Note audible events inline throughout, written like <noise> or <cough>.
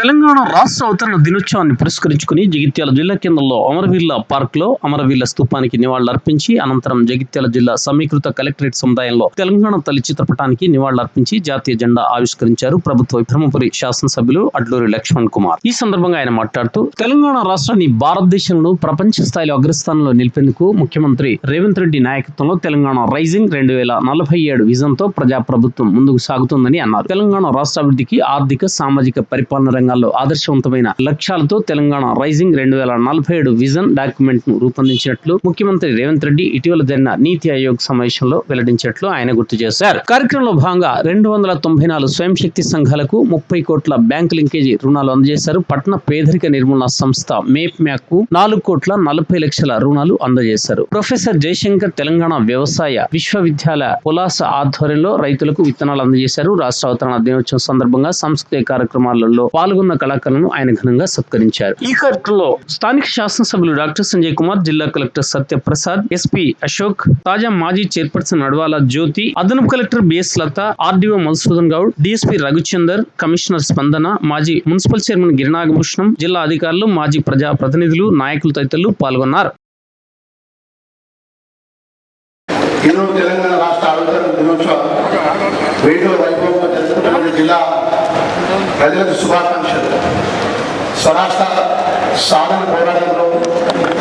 తెలంగాణ రాష్ట్ర అవతరణ దినోత్సవాన్ని పురస్కరించుకుని జగిత్యాల జిల్లా కేంద్రంలో అమరవీరుల పార్క్లో అమరవీరుల స్తూపానికి నివాళులర్పించి అనంతరం జగిత్యాల జిల్లా సమీకృత కలెక్టరేట్ సముదాయంలో తెలంగాణ తల్లి చిత్రపటానికి నివాళులర్పించి జాతీయ జెండా ఆవిష్కరించారు ప్రభుత్వ బ్రహ్మపురి శాసనసభ్యులు అడ్లూరి లక్ష్మణ్ కుమార్. ఈ సందర్భంగా ఆయన మాట్లాడుతూ తెలంగాణ రాష్ట్రాన్ని భారతదేశంలో ప్రపంచ స్థాయిలో అగ్రస్థానంలో నిలిపేందుకు ముఖ్యమంత్రి రేవంత్ రెడ్డి నాయకత్వంలో తెలంగాణ రైజింగ్ రెండు వేల నలభై ఏడు విజన్తో ప్రజాప్రభుత్వం ముందుకు సాగుతుందని అన్నారు. తెలంగాణ రాష్ట్ర అభివృద్ధికి ఆర్థిక సామాజిక పరిపాలన రంగం రంగాల్లో ఆదర్శవంతమైన లక్ష్యాలతో తెలంగాణ రైజింగ్ రెండు వేల నలభై ఏడు విజన్ డాక్యుమెంట్ను రూపొందించినట్లు ముఖ్యమంత్రి రేవంత్ రెడ్డి ఇటీవల జరిగిన నీతి ఆయోగ్ సమావేశంలో వెల్లడించినట్లు ఆయన గుర్తు చేశారు. కార్యక్రమంలో భాగంగా రెండు వందల తొంభై నాలుగు స్వయం శక్తి సంఘాలకు ముప్పై కోట్ల బ్యాంకు లింకేజీ రుణాలు అందజేశారు. పట్టణ పేదరిక నిర్మూలన సంస్థ మేప్ మ్యాక్కు నాలుగు కోట్ల నలభై లక్షల రుణాలు అందజేశారు. ప్రొఫెసర్ జయశంకర్ తెలంగాణ వ్యవసాయ విశ్వవిద్యాలయ పులాస ఆధ్వర్యంలో రైతులకు విత్తనాలు అందజేశారు. రాష్ట్ర అవతరణ దినోత్సవం సందర్భంగా సాంస్కృతిక కార్యక్రమాలలో పాల్గొన్న కళాకారులను ఆయన ఘనంగా సత్కరించారు. ఈ కార్యక్రమంలో స్థానిక శాసనసభ్యులు డాక్టర్ సంజయ్ కుమార్ జిల్లా కలెక్టర్ సత్యప్రసాద్ ఎస్పీ అశోక్ తాజా మాజీ చైర్పర్సన్ నడవాల జ్యోతి అదనపు collector BS Latha RDO Madhusudan Goud DSP Raghuchander commissioner Spandana మాజీ మున్సిపల్ చైర్మన్ గిరినాగభూషణం జిల్లా అధికారులు మాజీ ప్రజా ప్రతినిధులు నాయకులు తదితరులు పాల్గొన్నారు. ఈరోజు తెలంగాణ రాష్ట్ర ఆవిర్భావ దినోత్సవం వేడుకల వైభవంగా జరుపుకుంటున్న జిల్లా ప్రజలకు శుభాకాంక్షలు. స్వరాష్ట్ర సాధన పోరాటంలో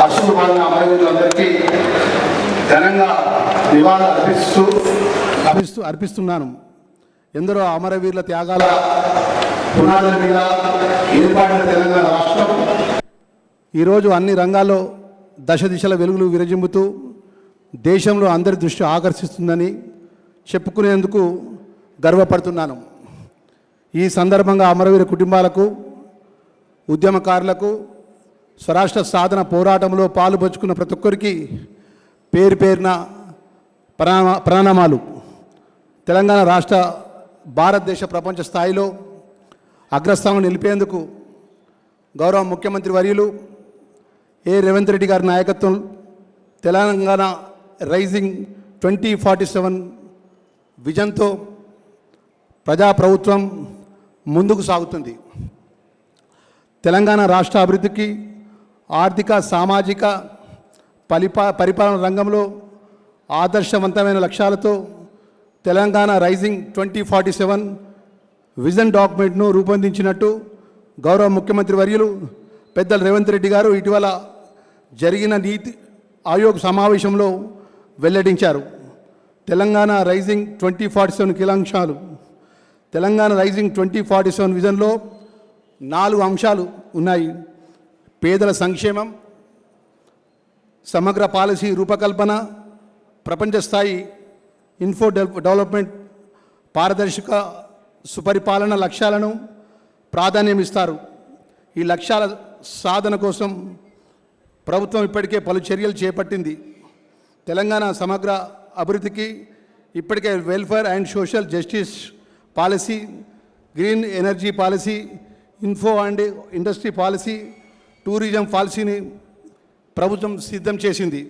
అసలు పాలన అమరవీరులందరికీ ఘనంగా నివాళులు అర్పిస్తూ అర్పిస్తూ అర్పిస్తున్నాను. ఎందరో అమరవీరుల త్యాగాల పునాదుల మీద ఏర్పాటు తెలంగాణ రాష్ట్రం. ఈరోజు అన్ని రంగాల్లో దశ దిశల వెలుగులు విరజింపుతూ దేశంలో అందరి దృష్టి ఆకర్షిస్తుందని చెప్పుకునేందుకు గర్వపడుతున్నాను. ఈ సందర్భంగా అమరవీర కుటుంబాలకు ఉద్యమకారులకు స్వరాష్ట్ర సాధన పోరాటంలో పాలుపంచుకున్న ప్రతి ఒక్కరికి పేరు పేరున ప్రణామ ప్రణామాలు. తెలంగాణ రాష్ట్ర భారతదేశ ప్రపంచ స్థాయిలో అగ్రస్థానం నిలిపేందుకు గౌరవ ముఖ్యమంత్రి వర్యులు ఏ రేవంత్ రెడ్డి గారి నాయకత్వం Telangana rising twenty forty seven విజన్తో ప్రజాప్రభుత్వం ముందుకు సాగుతుంది. తెలంగాణ రాష్ట్ర అభివృద్ధికి ఆర్థిక సామాజిక పరిపా పరిపాలన రంగంలో ఆదర్శవంతమైన లక్ష్యాలతో Telangana rising twenty forty seven vision డాక్యుమెంట్ను రూపొందించినట్టు గౌరవ ముఖ్యమంత్రి వర్యులు పెద్దల రేవంత్ రెడ్డి గారు ఇటీవల జరిగిన నీతి ఆయోగ్ సమావేశంలో వెల్లడించారు. Telangana rising twenty forty seven కీలాంశాలు Telangana rising twenty forty seven విజన్లో నాలుగు అంశాలు ఉన్నాయి. పేదల సంక్షేమం సమగ్ర పాలసీ రూపకల్పన ప్రపంచ స్థాయి ఇన్ఫో డెవలప్మెంట్ పారదర్శక సుపరిపాలన లక్ష్యాలను ప్రాధాన్యం ఇస్తారు ఈ లక్ష్యాల సాధన కోసం ప్రభుత్వం ఇప్పటికే పలు చర్యలు చేపట్టింది. తెలంగాణ సమగ్ర అభివృద్ధికి ఇప్పటికే welfare and social justice policy green energy policy info and industry policy tourism పాలసీని ప్రభుత్వం సిద్ధం చేసింది.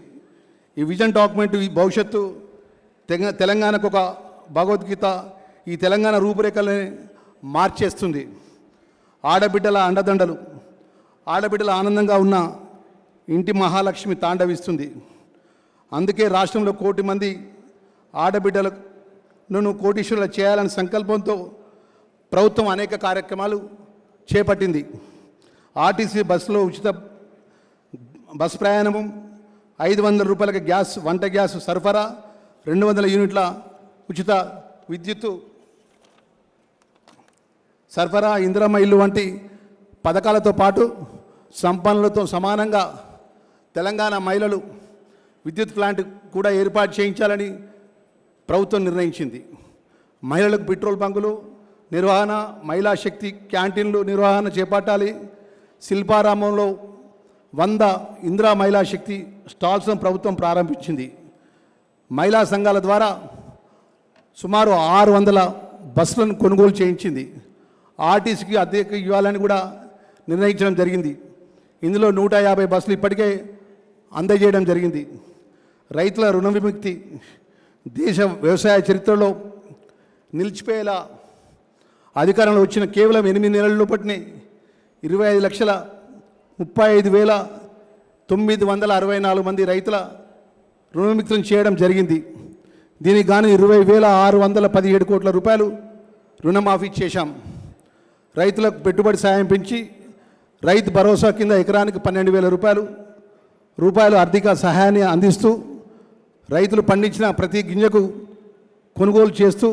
ఈ విజన్ డాక్యుమెంట్ ఈ భవిష్యత్తు తెగ తెలంగాణకు ఒక భగవద్గీత ఈ తెలంగాణ రూపురేఖల్ని మార్చేస్తుంది. ఆడబిడ్డల అండదండలు ఆడబిడ్డల ఆనందంగా ఉన్న ఇంటి మహాలక్ష్మి తాండవిస్తుంది. అందుకే రాష్ట్రంలో కోటి మంది నువ్వు కోటీశ్వరులు చేయాలనే సంకల్పంతో ప్రభుత్వం అనేక కార్యక్రమాలు చేపట్టింది. ఆర్టీసీ బస్సులో ఉచిత బస్ ప్రయాణము ఐదు వందల రూపాయలకి గ్యాస్ వంట గ్యాస్ సరఫరా రెండు వందల యూనిట్ల ఉచిత విద్యుత్తు సరఫరా ఇందిరమ్మ ఇల్లు వంటి పథకాలతో పాటు సంపన్నులతో సమానంగా తెలంగాణ మహిళలు విద్యుత్ ప్లాంట్ కూడా ఏర్పాటు చేయించాలని ప్రభుత్వం నిర్ణయించింది. మహిళలకు పెట్రోల్ బంకులు నిర్వహణ మహిళా శక్తి క్యాంటీన్లు నిర్వహణ చేపట్టాలి. శిల్పారామంలో వంద ఇందిరా మహిళా శక్తి స్టాల్స్ను ప్రభుత్వం ప్రారంభించింది. మహిళా సంఘాల ద్వారా సుమారు ఆరు వందల బస్సులను కొనుగోలు చేయించింది. ఆర్టీసీకి అద్దెకు ఇవ్వాలని కూడా నిర్ణయించడం జరిగింది. ఇందులో నూట యాభై బస్సులు ఇప్పటికే అందజేయడం జరిగింది. రైతుల రుణ విముక్తి దేశ వ్యవసాయ చరిత్రలో నిలిచిపోయేలా అధికారంలో వచ్చిన కేవలం ఎనిమిది నెలల పట్టిన ఇరవై ఐదు లక్షల ముప్పై ఐదు వేల తొమ్మిది వందల అరవై నాలుగు మంది రైతుల రుణమిత్రం చేయడం జరిగింది. దీనికి గాను ఇరవై వేల ఆరు వందల పదిహేడు కోట్ల రూపాయలు రుణమాఫీ చేశాం. రైతులకు పెట్టుబడి సాయం పెంచి రైతు భరోసా కింద ఎకరానికి పన్నెండు వేల రూపాయలు రూపాయలు ఆర్థిక సహాయాన్ని అందిస్తూ రైతులు పండించిన ప్రతి గింజకు కొనుగోలు చేస్తూ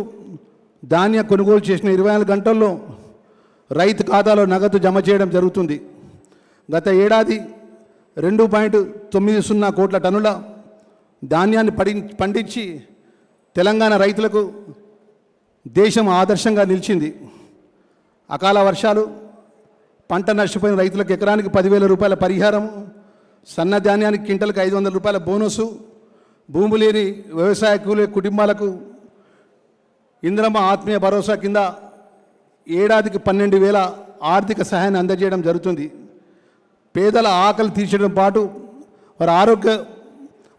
ధాన్య కొనుగోలు చేసిన ఇరవై నాలుగు గంటల్లో రైతు ఖాతాలో నగదు జమ చేయడం జరుగుతుంది. గత ఏడాది రెండు పాయింట్ తొమ్మిది సున్నా కోట్ల టన్నుల ధాన్యాన్ని పడి పండించి తెలంగాణ రైతులకు దేశం ఆదర్శంగా నిలిచింది. అకాల వర్షాలు పంట నష్టపోయిన రైతులకు ఎకరానికి పదివేల రూపాయల పరిహారం సన్న ధాన్యానికి క్వింటల్కి ఐదు వందల రూపాయల బోనసు భూమి లేని వ్యవసాయ కూలీ కుటుంబాలకు ఇంద్రమ్మ ఆత్మీయ భరోసా కింద ఏడాదికి పన్నెండు వేల ఆర్థిక సహాయాన్ని అందజేయడం జరుగుతుంది. పేదల ఆకలి తీర్చడం పాటు వారి ఆరోగ్య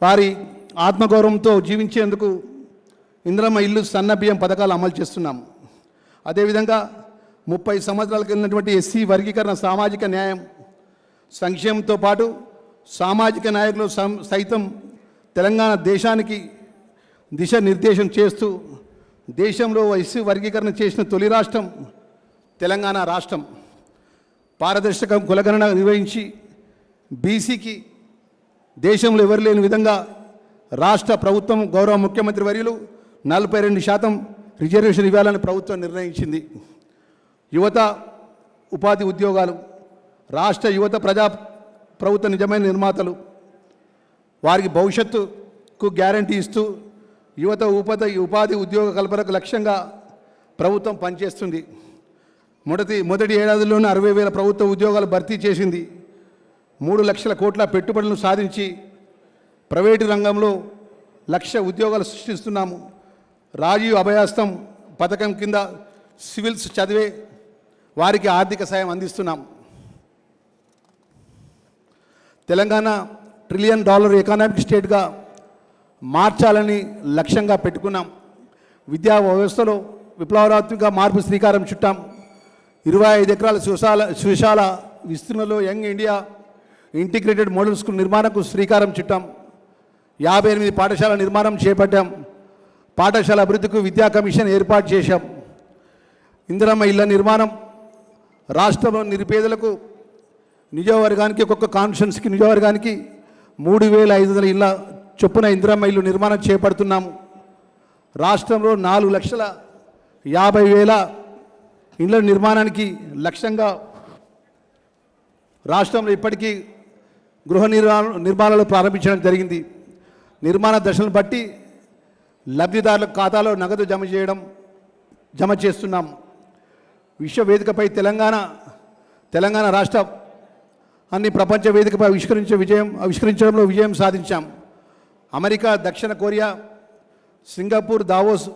వారి ఆత్మగౌరవంతో జీవించేందుకు ఇంద్రమ్మ ఇల్లు సన్నబియ్యం పథకాలు అమలు చేస్తున్నాం. అదేవిధంగా ముప్పై సంవత్సరాలకు వెళ్ళినటువంటి ఎస్సీ వర్గీకరణ సామాజిక న్యాయం సంక్షేమంతో పాటు సామాజిక నాయకులు సం- సైతం తెలంగాణ దేశానికి దిశ నిర్దేశం చేస్తూ దేశంలో వయస్సు వర్గీకరణ చేసిన తొలి రాష్ట్రం తెలంగాణ రాష్ట్రం. పారదర్శక కులగణన నిర్వహించి బీసీకి దేశంలో ఎవరు లేని విధంగా రాష్ట్ర ప్రభుత్వం గౌరవ ముఖ్యమంత్రి వర్యులు నలభై రెండు శాతం రిజర్వేషన్ ఇవ్వాలని ప్రభుత్వం నిర్ణయించింది. యువత ఉపాధి ఉద్యోగాలు రాష్ట్ర యువత ప్రజా ప్రభుత్వ నిజమైన నిర్మాతలు వారికి భవిష్యత్తుకు గ్యారంటీ ఇస్తూ యువత ఉపాధి ఉపాధి ఉద్యోగ కల్పనకు లక్ష్యంగా ప్రభుత్వం పనిచేస్తుంది. మొదటి మొదటి ఏడాదిలోనే అరవై వేల ప్రభుత్వ ఉద్యోగాలు భర్తీ చేసింది. మూడు లక్షల కోట్ల పెట్టుబడులను సాధించి ప్రైవేటు రంగంలో లక్ష ఉద్యోగాలు సృష్టిస్తున్నాము. రాజీవ్ అభయాస్తం పథకం కింద సివిల్స్ చదివే వారికి ఆర్థిక సాయం అందిస్తున్నాం. తెలంగాణ ట్రిలియన్ డాలర్ ఎకనామిక్ స్టేట్గా మార్చాలని లక్ష్యంగా పెట్టుకున్నాం. విద్యా వ్యవస్థలో విప్లవాత్మక మార్పు శ్రీకారం చుట్టాం. ఇరవై ఐదు ఎకరాల సుశాల సుశాల విస్తీర్ణలో young India integrated model school నిర్మాణకు శ్రీకారం చుట్టాం. యాభై ఎనిమిది పాఠశాల నిర్మాణం చేపట్టాం. పాఠశాల అభివృద్ధికి విద్యా కమిషన్ ఏర్పాటు చేశాం. ఇందిరమ్మ ఇళ్ళ నిర్మాణం రాష్ట్రంలో నిరుపేదలకు నియోజకవర్గానికి ఒక్కొక్క కాన్ఫరెన్స్కి నియోజకవర్గానికి మూడు వేల ఐదు వందల ఇళ్ళ చొప్పున ఇందిరమ్మ ఇల్లు నిర్మాణం చేపడుతున్నాము. రాష్ట్రంలో నాలుగు లక్షల యాభై వేల ఇళ్ళ నిర్మాణానికి లక్ష్యంగా రాష్ట్రంలో ఇప్పటికీ గృహ నిర్మాణ నిర్మాణాలు ప్రారంభించడం జరిగింది. నిర్మాణ దశలను బట్టి లబ్ధిదారుల ఖాతాలో నగదు జమ చేయడం జమ చేస్తున్నాం. విశ్వ వేదికపై తెలంగాణ తెలంగాణ రాష్ట్ర అన్ని ప్రపంచ వేదికపై ఆవిష్కరించే విజయం ఆవిష్కరించడంలో విజయం సాధించాం. అమెరికా దక్షిణ కొరియా సింగపూర్ దావోస్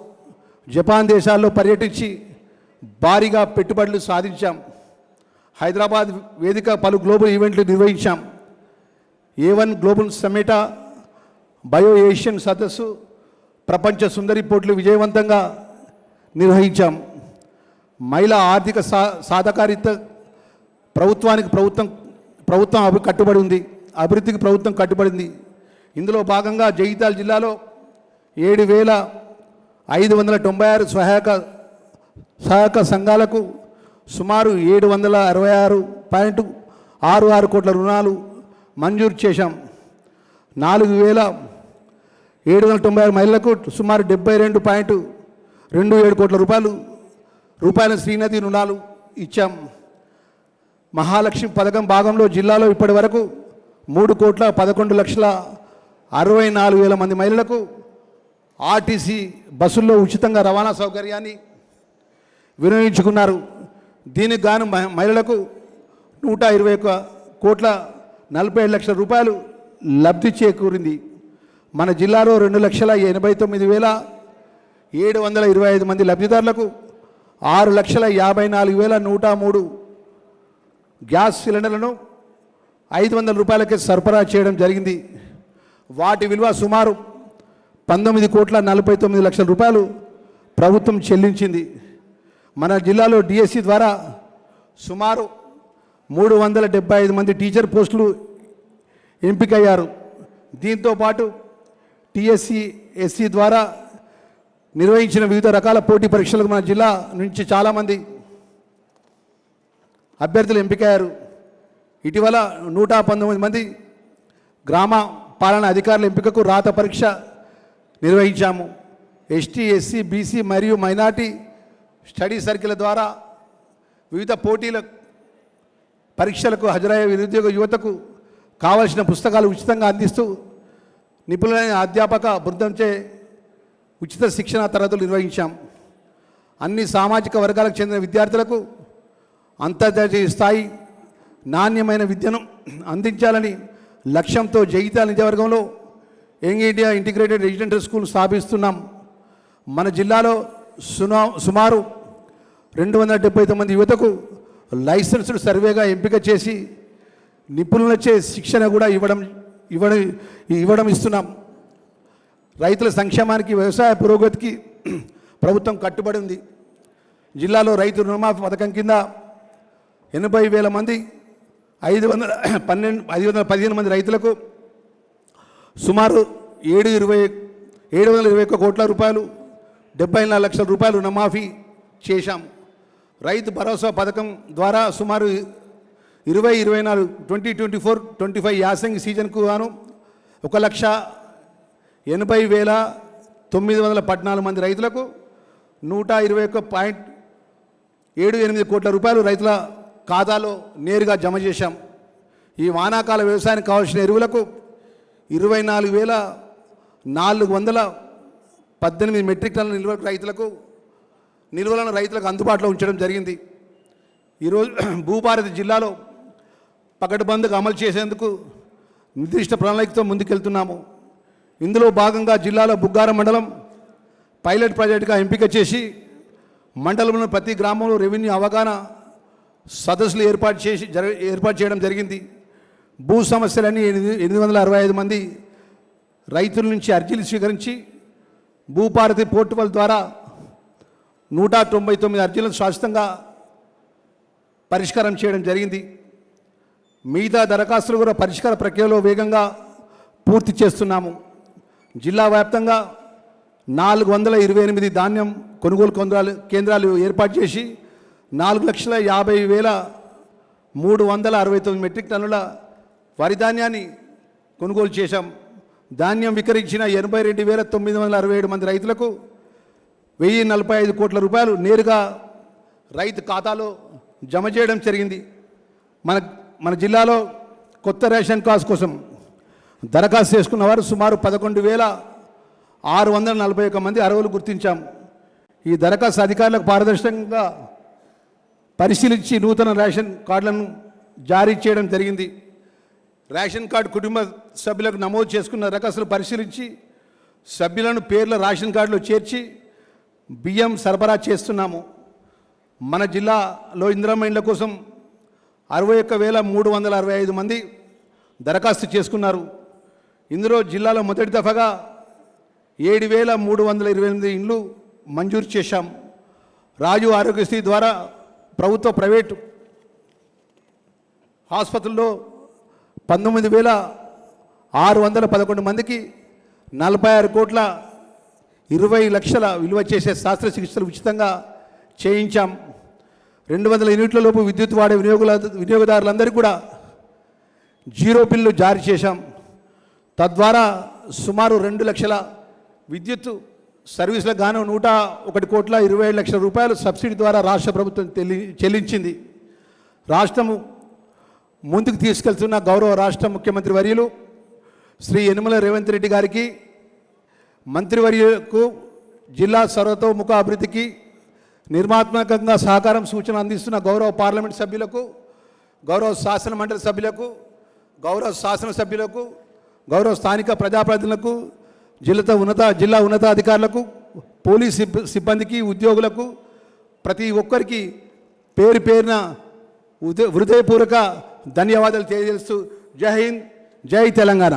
జపాన్ దేశాల్లో పర్యటించి భారీగా పెట్టుబడులు సాధించాం. హైదరాబాద్ వేదిక పలు గ్లోబల్ ఈవెంట్లు నిర్వహించాం. ఏ వన్ గ్లోబల్ సమేటా బయో ఏషియన్ సదస్సు ప్రపంచ సుందరి పోట్లు విజయవంతంగా నిర్వహించాం. మహిళా ఆర్థిక సా సాధకారిత ప్రభుత్వానికి ప్రభుత్వం ప్రభుత్వం అభి కట్టుబడి ఉంది. అభివృద్ధికి ప్రభుత్వం కట్టుబడింది. ఇందులో భాగంగా జగిత్యాల జిల్లాలో ఏడు వేల ఐదు వందల తొంభై ఆరు సహాయక సహాయక సంఘాలకు సుమారు ఏడు వందల అరవై ఆరు పాయింట్ ఆరు ఆరు కోట్ల రుణాలు మంజూరు చేశాం. నాలుగు వేల ఏడు వందల తొంభై ఆరు మహిళలకు సుమారు డెబ్బై రెండు పాయింట్ రెండు ఏడు కోట్ల రూపాయలు రూపాయల శ్రీనది రుణాలు ఇచ్చాం. మహాలక్ష్మి పథకం భాగంలో జిల్లాలో ఇప్పటి వరకు మూడు కోట్ల పదకొండు లక్షల అరవై నాలుగు వేల మంది మహిళలకు ఆర్టీసీ బస్సుల్లో ఉచితంగా రవాణా సౌకర్యాన్ని వినియోగించుకున్నారు. దీనికి గాను మహి- మహిళలకు నూట ఇరవై ఒక్క కోట్ల నలభై ఏడు లక్షల రూపాయలు లబ్ధి చేకూరింది. మన జిల్లాలో రెండు లక్షల ఎనభై తొమ్మిది వేల ఏడు వందల ఇరవై ఐదు మంది లబ్ధిదారులకు ఆరు లక్షల యాభై నాలుగు వేల నూట మూడు గ్యాస్ సిలిండర్లను ఐదు వందల రూపాయలకే సరఫరా చేయడం జరిగింది. వాటి విలువ సుమారు పంతొమ్మిది కోట్ల నలభై తొమ్మిది లక్షల రూపాయలు ప్రభుత్వం చెల్లించింది. మన జిల్లాలో డిఎస్సి ద్వారా సుమారు మూడు వందల డెబ్బై ఐదు మంది టీచర్ పోస్టులు ఎంపికయ్యారు. దీంతో పాటు టిఎస్సి ఎస్సి ద్వారా నిర్వహించిన వివిధ రకాల పోటీ పరీక్షలకు మన జిల్లా నుంచి చాలామంది అభ్యర్థులు ఎంపికయ్యారు. ఇటీవల నూట పంతొమ్మిది మంది గ్రామ పాలన అధికారుల ఎంపికకు రాత పరీక్ష నిర్వహించాము. ఎస్టీ ఎస్సీ బీసీ మరియు మైనార్టీ స్టడీ సర్కిల్ ద్వారా వివిధ పోటీల పరీక్షలకు హాజరయ్యే నిరుద్యోగ యువతకు కావలసిన పుస్తకాలు ఉచితంగా అందిస్తూ నిపుణులైన అధ్యాపక బృందంచే ఉచిత శిక్షణ తరగతులు నిర్వహించాం. అన్ని సామాజిక వర్గాలకు చెందిన విద్యార్థులకు అంతర్జాతీయ స్థాయి నాణ్యమైన విద్యను అందించాలని లక్ష్యంతో Jagtial నిజవర్గంలో young India integrated residential school స్థాపిస్తున్నాం. మన జిల్లాలో సునా సుమారు రెండు వందల డెబ్బై తొమ్మిది యువతకు లైసెన్స్డ్ సర్వేగా ఎంపిక చేసి నిపుణులచే శిక్షణ కూడా ఇవ్వడం ఇవ్వడం ఇవ్వడం ఇస్తున్నాం. రైతుల సంక్షేమానికి వ్యవసాయ పురోగతికి ప్రభుత్వం కట్టుబడి ఉంది. జిల్లాలో రైతు రుణమాఫీ పథకం కింద ఎనభై వేల మంది ఐదు వందల పన్నెండు ఐదు వందల పదిహేను మంది రైతులకు సుమారు ఏడు ఇరవై ఏడు వందల ఇరవై ఒక్క కోట్ల రూపాయలు డెబ్బై నాలుగు లక్షల రూపాయలు రుణమాఫీ చేశాం. రైతు భరోసా పథకం ద్వారా సుమారు ఇరవై ఇరవై నాలుగు twenty twenty four twenty five యాసంగి సీజన్కు గాను ఒక లక్ష ఎనభై వేల తొమ్మిది వందల పద్నాలుగు మంది రైతులకు నూట ఇరవై ఒక్క పాయింట్ ఏడు ఎనిమిది కోట్ల రూపాయలు రైతుల ఖాతాలో నేరుగా జమ చేశాం. ఈ వానాకాల వ్యవసాయానికి కావాల్సిన ఎరువులకు ఇరవై నాలుగు వేల నాలుగు వందల పద్దెనిమిది మెట్రిక్ టన్నుల నిల్వ రైతులకు నిల్వలను రైతులకు అందుబాటులో ఉంచడం జరిగింది. ఈరోజు <clears throat> భూభారతి జిల్లాలో పకడ్బందుకు అమలు చేసేందుకు నిర్దిష్ట ప్రణాళికతో ముందుకెళ్తున్నాము. ఇందులో భాగంగా జిల్లాలో బుగ్గారం మండలం పైలట్ ప్రాజెక్టుగా ఎంపిక చేసి మండలంలో ప్రతి గ్రామంలో రెవెన్యూ అవగాహన సదస్సులు ఏర్పాటు చేసి జర ఏర్పాటు చేయడం జరిగింది. భూ సమస్యలన్నీ ఎనిమిది ఎనిమిది వందల అరవై ఐదు మంది రైతుల నుంచి అర్జీలు స్వీకరించి భూపారతి పోర్టల్ ద్వారా నూట తొంభై తొమ్మిది అర్జీలను శాశ్వతంగా పరిష్కారం చేయడం జరిగింది. మిగతా దరఖాస్తులు కూడా పరిష్కార ప్రక్రియలో వేగంగా పూర్తి చేస్తున్నాము. జిల్లా వ్యాప్తంగా నాలుగు వందల ఇరవై ఎనిమిది ధాన్యం కొనుగోలు కేంద్రాలు ఏర్పాటు చేసి నాలుగు లక్షల యాభై వేల మూడు వందల అరవై తొమ్మిది మెట్రిక్ టన్నుల వరి ధాన్యాన్ని కొనుగోలు చేశాం. ధాన్యం వికరించిన ఎనభై రెండు వేల తొమ్మిది వందల అరవై ఏడు మంది రైతులకు వెయ్యి నలభై ఐదు కోట్ల రూపాయలు నేరుగా రైతు ఖాతాలో జమ చేయడం జరిగింది. మన మన జిల్లాలో కొత్త రేషన్ కార్డ్స్ కోసం దరఖాస్తు చేసుకున్న వారు సుమారు పదకొండు వేల ఆరు వందల నలభై ఒక్క మంది అర్హులు గుర్తించాం. ఈ దరఖాస్తు అధికారులకు పారదర్శకంగా పరిశీలించి నూతన రేషన్ కార్డులను జారీ చేయడం జరిగింది. రేషన్ కార్డు కుటుంబ సభ్యులకు నమోదు చేసుకున్న దరఖాస్తులు పరిశీలించి సభ్యులను పేర్ల రేషన్ కార్డులో చేర్చి బియ్యం సరఫరా చేస్తున్నాము. మన జిల్లాలో ఇందిరమ్మ కోసం అరవై ఒక్క వేల మూడు వందల అరవై ఐదు మంది దరఖాస్తు చేసుకున్నారు. ఇందులో జిల్లాలో మొదటి దఫాగా ఏడు వేల మూడు వందల ఇరవై ఎనిమిది ఇండ్లు మంజూరు చేశాం. రాజు ఆరోగ్యశ్రీ ద్వారా ప్రభుత్వ ప్రైవేటు ఆసుపత్రుల్లో పంతొమ్మిది వేల ఆరు వందల పదకొండు మందికి నలభై ఆరు కోట్ల ఇరవై లక్షల విలువ చేసే శస్త్రచికిత్సలు ఉచితంగా చేయించాం. రెండు వందల యూనిట్ల లోపు విద్యుత్ వాడే వినియోగుల వినియోగదారులందరికీ కూడా జీరో బిల్లు జారీ చేశాం. తద్వారా సుమారు రెండు లక్షల విద్యుత్ సర్వీసులకు గాను నూట ఒకటి కోట్ల ఇరవై ఏడు లక్షల రూపాయలు సబ్సిడీ ద్వారా రాష్ట్ర ప్రభుత్వం తెలి చెల్లించింది. రాష్ట్రము ముందుకు తీసుకెళ్తున్న గౌరవ రాష్ట్ర ముఖ్యమంత్రి వర్యులు శ్రీ యనుమల రేవంత్ రెడ్డి గారికి మంత్రివర్యులకు జిల్లా సర్వతోముఖ అభివృద్ధికి నిర్మాత్మకంగా సహకారం సూచన అందిస్తున్న గౌరవ పార్లమెంట్ సభ్యులకు గౌరవ శాసన మండలి సభ్యులకు గౌరవ శాసన సభ్యులకు గౌరవ స్థానిక ప్రజాప్రతినిధులకు జిల్లా ఉన్నత జిల్లా ఉన్నతాధికారులకు పోలీస్ సిబ్బందికి ఉద్యోగులకు ప్రతి ఒక్కరికి పేరు పేరున ఉదయ హృదయపూర్వక ధన్యవాదాలు తెలియజేస్తూ జై హింద్ జై తెలంగాణ.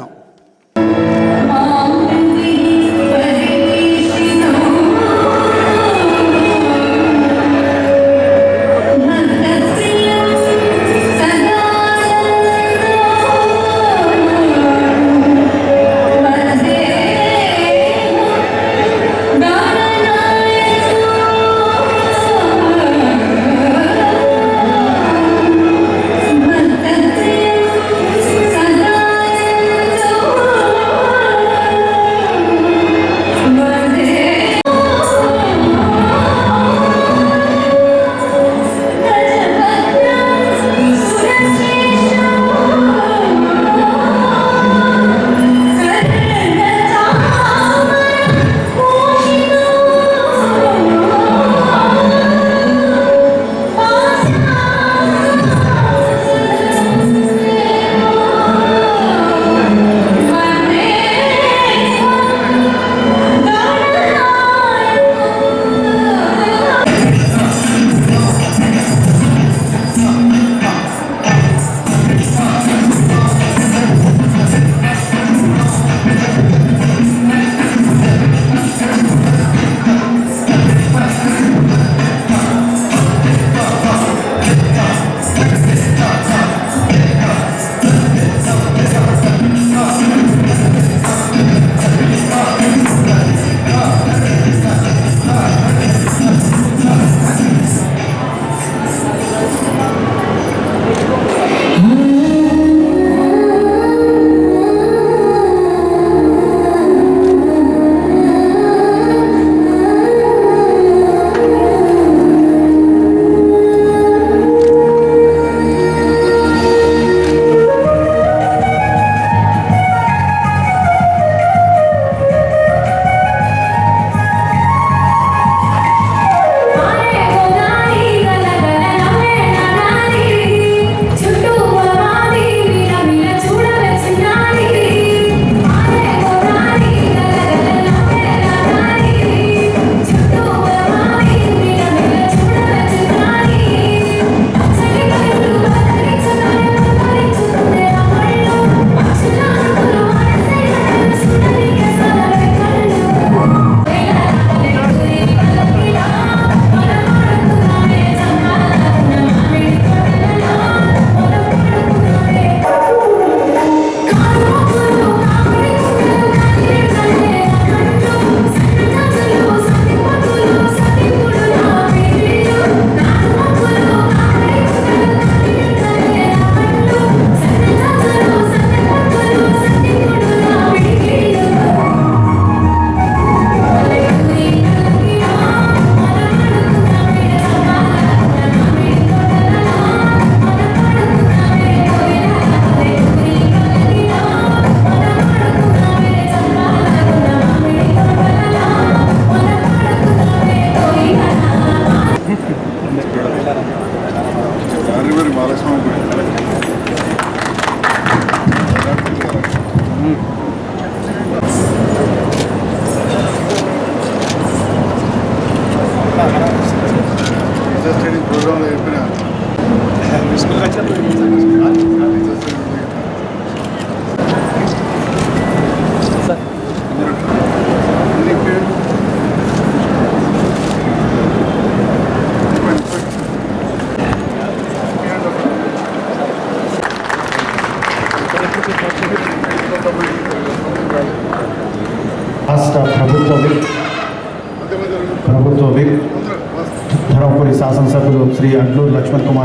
ప్రభుత్వ